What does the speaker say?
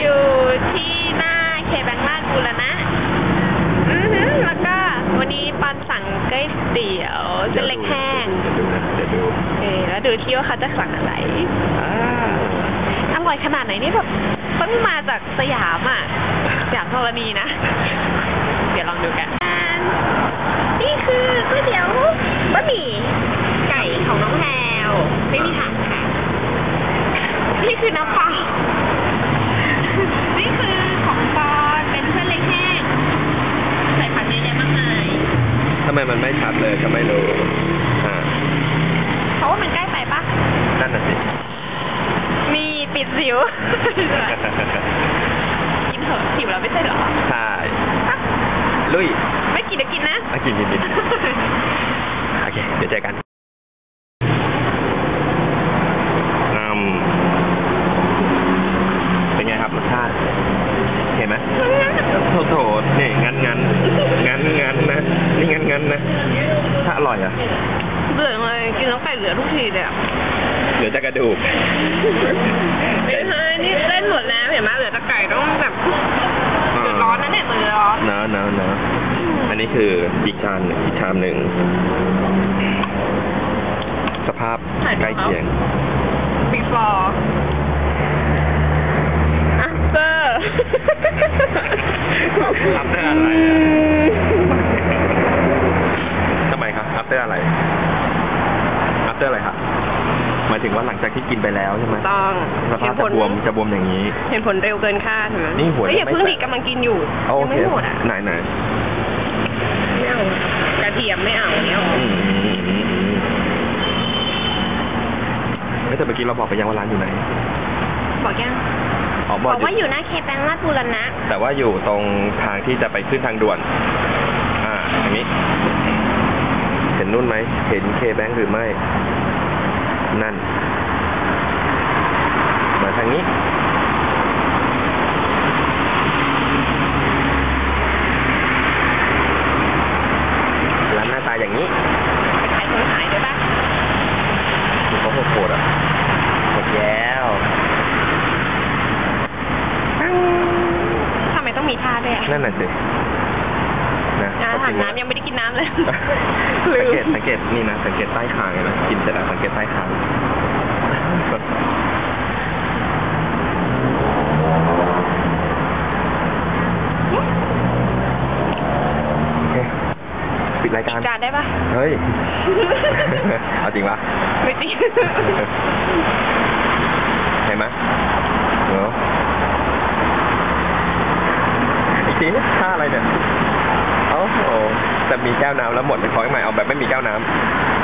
อยู่ตรงไหนอยู่ที่หน้าเคแบงลาดบูรณะอือหือแล้วก็วันนี้ปันสั่งก๋วยเตี๋ยวเส้นเล็กแห้ง เดี๋ยวดูนะเดี๋ยวดูเออแล้วดูที่ว่าเขาจะสั่งอะไรอ่าอร่อยขนาดไหนนี่แบบเพิ่งมาจากสยามอะสยามธรณีนะ เดี๋ยวลองดูกัน นี่คือก๋วยเตี๋ยวบะหมี่ไก่ของน้องแพรวไม่มีผักค่ะ นี่คือน้ำ ไมมันไม่ชัดเลยก็ไม่รู้อ่าเพราะว่ามันใกล้ไปปะนั่นน่ะสิมีปิดสิว กินเถอะหิวแล้วไม่ใช่เหรอ ใช่ ลุย ไม่กินเดี๋ยวกินนะ อะกินกินกินโอเค เดี๋ยวเจอกันนำเป็นไงครับรสชาติ เห็นไหมโถโถนี่งั้นงั้นงั้นงั้นนะ นี่ งั้นงั้นนะ ถ้าอร่อยอะ เบื่อเลยกินแล้วไก่เหลือทุกทีเลยอะเหลือแต่กระดูก ไม่ใช่นี่เล่นหมดแล้วเห็นไหมเหลือแต่ไก่ต้องแบบเดือดร้อนนะเนี่ยมือร้อนเนอะเนอะเนอะอันนี้คืออีกชามหนึ่งอีกชามหนึ่ง สภาพใกล้เคียง before after after อะไรอะทำไมครับ after อะไร after อะไรครับหมายถึงว่าหลังจากที่กินไปแล้วใช่ไหมต้องสภาพจะบวมจะบวมอย่างนี้ เห็นผลเร็วเกินคาดเห็นไหมนี่หัวเฮ้ยอย่าไม่เพิ่งแตะดิกำลังกินอยู่เอาโอยังเคไม่หมดอะไหนไหนไม่เอากระเทียมไม่เอาเนี่ยอืมอืมอืมอืมเฮ้ยแต่เมื่อกี้เราบอกไปยังว่าร้านอยู่ไหน บอกยังอ๋อบบอกอกว่าอยู่หน้าเคแปงลาดบูรณะ แต่ว่าอยู่ตรงทางที่จะไปขึ้นทางด่วน อ่าอย่างนี้เห็ นนู่นไหม เห็นเคแบงหรือไม่ นั่น มาทางนี้ ร้านหน้าตาอย่างนี้ ขายคนขายด้วยปะมันก็โหดๆอะหมดแล้วทำไมต้องมีท่าด้วยอะนั่นน่ะสิ นะอ่าก็ถากิมนว่าน้ำยังไม่ได้กินน้ำเลยสัลืงมเกตสังเกตนี่นะสังเกตใต้คางเลยนะกินเสร็จแล้วสังเกตใต้คางโอเคปิดรายอีการกจานได้ปะเฮ้ย เอาจริงปะไม่จริงเห็นไหมเดี๋ยวอีกที จะมีแก้วน้ำแล้วหมดไปขอให้ใหม่เอาแบบไม่มีแก้วน้ำ